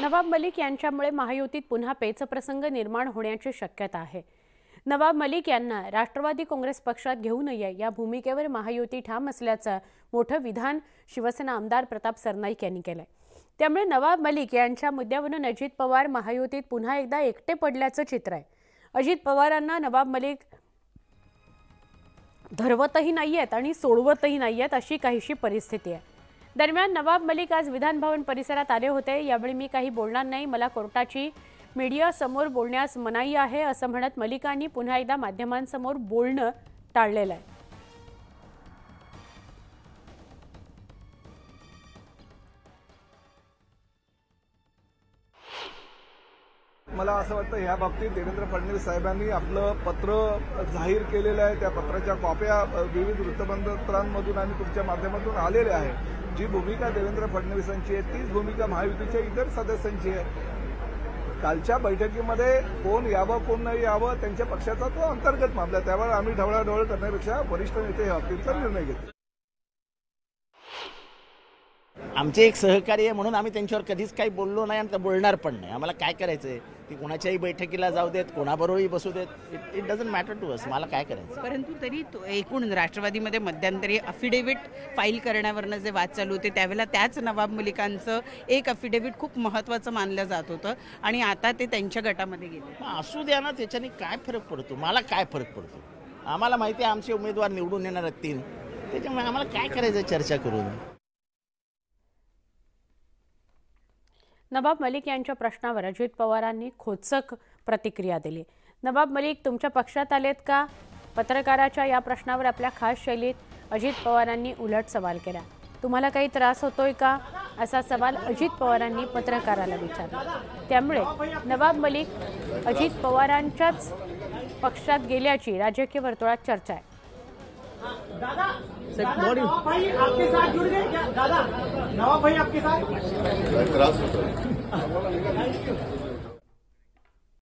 नवाब मलिक यांच्यामुळे महायुतीत पुन्हा पेचप्रसंग निर्माण होण्याची शक्यता आहे. नवाब मलिक यांना राष्ट्रवादी काँग्रेस पक्षात घेऊ नये या भूमिकेवर महायुती ठाम असल्याचं मोठं विधान शिवसेना आमदार प्रताप सरनाईक यांनी केलंय. त्यामुळे नवाब मलिक यांच्या मुद्द्यावरून अजित पवार महायुतीत पुन्हा एकदा एकटे पडल्याचं चित्र आहे. अजित पवारांना नवाब मलिक धरवतही नाही आहेत आणि सोडवतही नाही आहेत अशी काहीशी परिस्थिती आहे. दरम्यान नवाब मलिक आज विधानभवन परिसरात आले होते. यावेळी मी काही बोलणार नाही. मला कोर्टाची मीडियासमोर बोलण्यास मनाई आहे असं म्हणत मलिकांनी पुन्हा एकदा माध्यमांसमोर बोलणं टाळलेलं आहे. मला असं वाटतं ह्या बाबतीत देवेंद्र फडणवीस साहेबांनी आपलं पत्र जाहीर केलेलं आहे. त्या पत्राच्या कॉप्या विविध वृत्तपत्रांमधून आणि तुमच्या माध्यमातून आलेल्या आहे. जी भूमिका देवेंद्र फडणवीसांची आहे तीच भूमिका महायुतीच्या इतर सदस्यांची आहे. कालच्या बैठकीमध्ये कोण यावं कोण नाही यावं त्यांच्या पक्षाचा तो अंतर्गत मामला आहे. त्यावर आम्ही ढवळाढवळ करण्यापेक्षा वरिष्ठ नेते बाबतीतचा निर्णय घेतला आमचे एक सहकारी आहे म्हणून आम्ही त्यांच्यावर कधीच काही बोललो नाही आणि बोलणार पण नाही. आम्हाला काय करायचं आहे ती कोणाच्याही बैठकीला जाऊ देत कोणाबरोबरही बसू देत. It it doesn't matter to us मला काय करायचं? परंतु तरी तो- एकूण राष्ट्रवादीमध्ये मध्यंतरी अफिडेव्हिट फाईल करण्यावरनं जे वाद चालू होते त्यावेळेला त्याच नवाब मलिकांचं एक अफिडेव्हिट खूप महत्त्वाचं मानलं जात होतं आणि आता ते त्यांच्या गटामध्ये गेले. असू द्या ना त्याच्याने काय फरक पडतो? मला काय फरक पडतो? आम्हाला माहिती आहे आमचे उमेदवार निवडून येणार आहेत तीन. त्याच्यामुळे आम्हाला काय करायचं चर्चा करून? नवाब मलिक यांच्या प्रश्नावर अजित पवारांनी खोचक प्रतिक्रिया दिली. नवाब मलिक तुमच्या पक्षात आलेत का? पत्रकाराच्या या प्रश्नावर आपल्या खास शैलीत अजित पवारांनी उलट सवाल केला. तुम्हाला काही त्रास होतोय का? असा सवाल अजित पवारांनी पत्रकाराला विचारला. त्यामुळे नवाब मलिक अजित पवारांच्याच पक्षात गेल्याची राजकीय वर्तुळात चर्चा आहे. नवाब भाई आपके साथ जुड़ गए? क्या दादा नवाब भाई आपके साथ? त्रास होतो